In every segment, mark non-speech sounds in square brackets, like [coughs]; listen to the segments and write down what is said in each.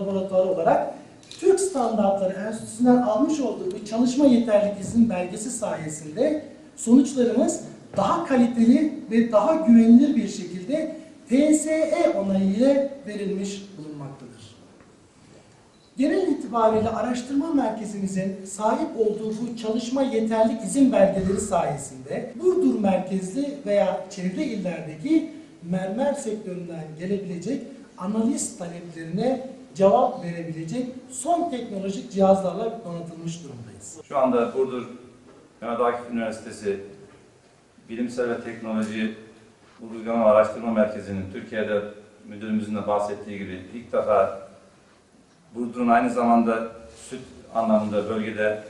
Laboratuvarı olarak Türk Standartları Enstitüsü'nden almış olduğu bu çalışma yeterlilik izin belgesi sayesinde sonuçlarımız daha kaliteli ve daha güvenilir bir şekilde TSE onayıyla verilmiş bulunmaktadır. Genel itibariyle araştırma merkezimizin sahip olduğu bu çalışma yeterlik izin belgeleri sayesinde Burdur merkezli veya çevre illerdeki mermer sektöründen gelebilecek analiz taleplerine cevap verebilecek son teknolojik cihazlarla donatılmış durumdayız. Şu anda Burdur Mehmet Akif Üniversitesi Bilimsel ve Teknoloji Uygulama Araştırma Merkezi'nin Türkiye'de müdürümüzün de bahsettiği gibi ilk defa Burdur'un aynı zamanda süt anlamında bölgede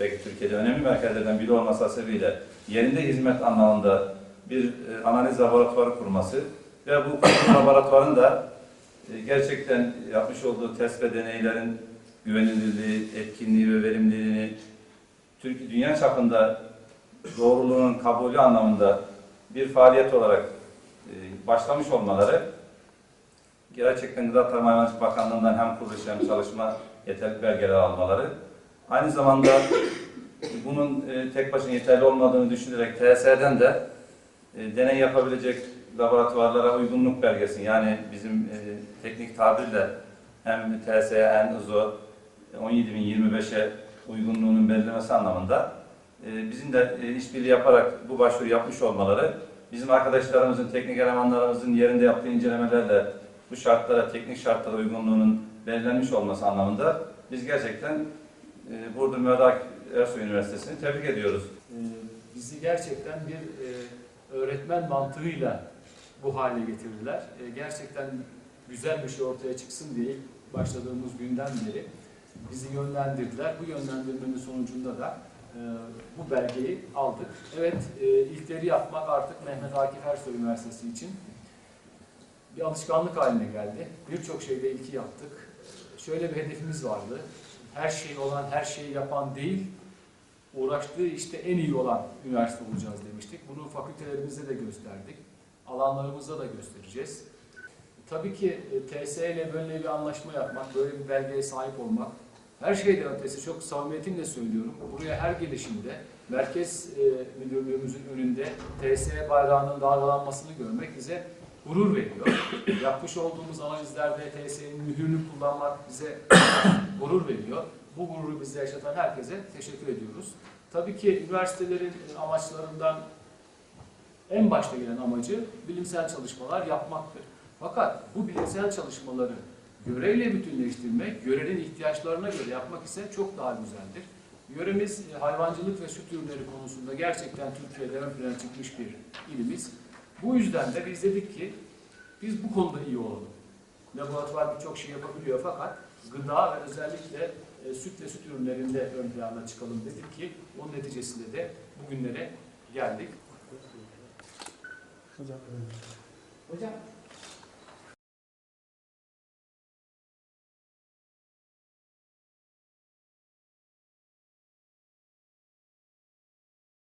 belki Türkiye'de önemli merkezlerden biri olması sebebiyle yerinde hizmet anlamında bir e, analiz laboratuvarı kurması ve bu [coughs] laboratuvarın da gerçekten yapmış olduğu test ve deneylerin güvenilirliği, etkinliği ve verimliliğini Türkiye dünya çapında doğruluğunun kabulü anlamında bir faaliyet olarak e, başlamış olmaları gerçekten Gıda Tarım Hayvancılık Bakanlığı'ndan hem kuruluş hem çalışma yeterli belgeler almaları. Aynı zamanda bunun e, tek başına yeterli olmadığını düşünerek TSE'den de e, deney yapabilecek laboratuvarlara uygunluk belgesini yani bizim e, teknik tabirle hem TSE hem ISO 17025'e uygunluğunun belirlemesi anlamında e, bizim de e, işbirliği yaparak bu başvuru yapmış olmaları bizim arkadaşlarımızın, teknik elemanlarımızın yerinde yaptığı incelemelerle bu şartlara, teknik şartlara uygunluğunun belirlenmiş olması anlamında biz gerçekten e, Burdur Akif Ersoy Üniversitesi'ni tebrik ediyoruz. Ee, bizi gerçekten bir e, öğretmen mantığıyla bu hale getirdiler. E, gerçekten güzel bir şey ortaya çıksın diye başladığımız günden beri bizi yönlendirdiler. Bu yönlendirmenin sonucunda da e, bu belgeyi aldık. Evet, e, ilkleri yapmak artık Mehmet Akif Ersoy Üniversitesi için bir alışkanlık haline geldi. Birçok şeyde ilki yaptık. Şöyle bir hedefimiz vardı. Her şey olan, her şeyi yapan değil, uğraştığı işte en iyi olan üniversite olacağız demiştik. Bunu fakültelerimizde de gösterdik. Alanlarımızda da göstereceğiz. Tabii ki e, TSE ile böyle bir anlaşma yapmak, böyle bir belgeye sahip olmak, her şeyden ötesi çok samimiyetimle söylüyorum. Buraya her gelişimde merkez e, müdürlüğümüzün önünde TSE bayrağının dalgalanmasını görmek bize gurur veriyor. [coughs] Yapmış olduğumuz analizlerde TSE'nin mühürünü kullanmak bize [coughs] gurur veriyor. Bu gururu bize yaşatan herkese teşekkür ediyoruz. Tabii ki üniversitelerin amaçlarından en başta gelen amacı bilimsel çalışmalar yapmaktır. Fakat bu bilimsel çalışmaları göreyle bütünleştirmek, görenin ihtiyaçlarına göre yapmak ise çok daha güzeldir. Yöremiz e, hayvancılık ve süt ürünleri konusunda gerçekten Türkiye'de ön plana çıkmış bir ilimiz. Bu yüzden de biz dedik ki biz bu konuda iyi olalım. Laboratuvar birçok şey yapabiliyor fakat gıda ve özellikle e, süt ve süt ürünlerinde ön plana çıkalım dedik ki onun neticesinde de bugünlere geldik. 보자. 예. 보자.